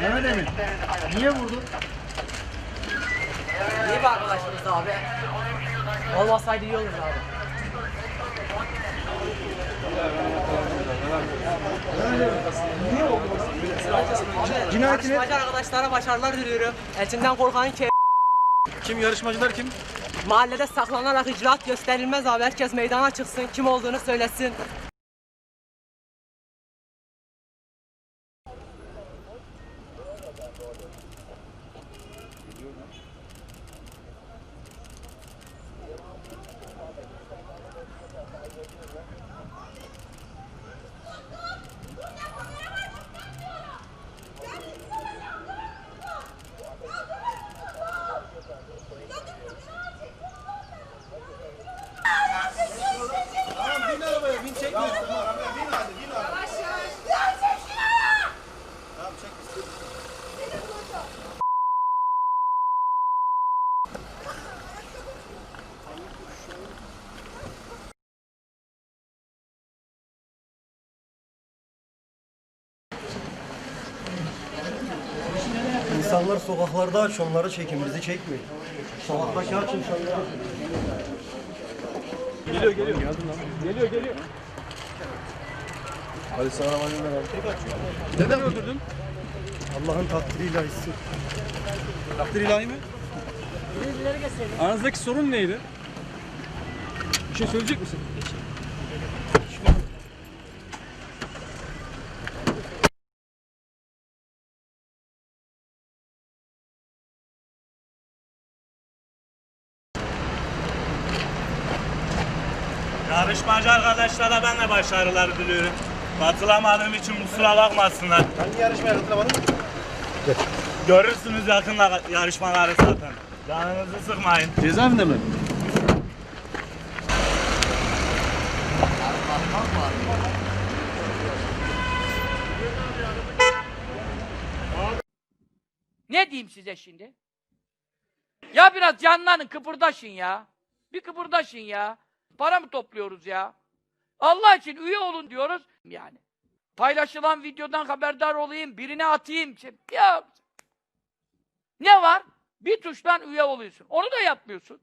Mehmet Emin. Niye vurdun? İyi bir arkadaşımız abi. Olmasaydı iyi olurdu abi. Cinayetini Yarışmacı arkadaşlara başarılar diliyorum. Elçinden korkan ke... kim yarışmacılar kim? Mahallede saklanarak icraat gösterilmez abi. Herkes meydana çıksın, kim olduğunu söylesin. Tamam bin arabaya bin. Tamam bin hadi bin arabaya. Tamam çek. İnsanlar sokaklarda aç, onları çekin, bizi çekmeyin. Sokaktaki aç insanları. Geliyor geliyor. Geliyor geliyor. Hadi sana ver. Neden öldürdün? Allah'ın takdiriyle hissi. Takdir ilahi mi? Aranızdaki sorun neydi? Bir şey söyleyecek misin? Yarışmacı arkadaşlara ben de başarılar diliyorum. Katılamadığım için kusura bakmasınlar. Hangi yarışmaya katılamadın? Görürsünüz yakında yarışmaları zaten. Canınızı sıkmayın. Cezaevinde mi? Ne diyeyim size şimdi? Ya biraz canlanın, kıpırdaşın ya. Bir kıpırdaşın ya. Para mı topluyoruz ya? Allah için üye olun diyoruz yani. Paylaşılan videodan haberdar olayım, birine atayım. Ya ne var? Bir tuştan üye oluyorsun. Onu da yapmıyorsun.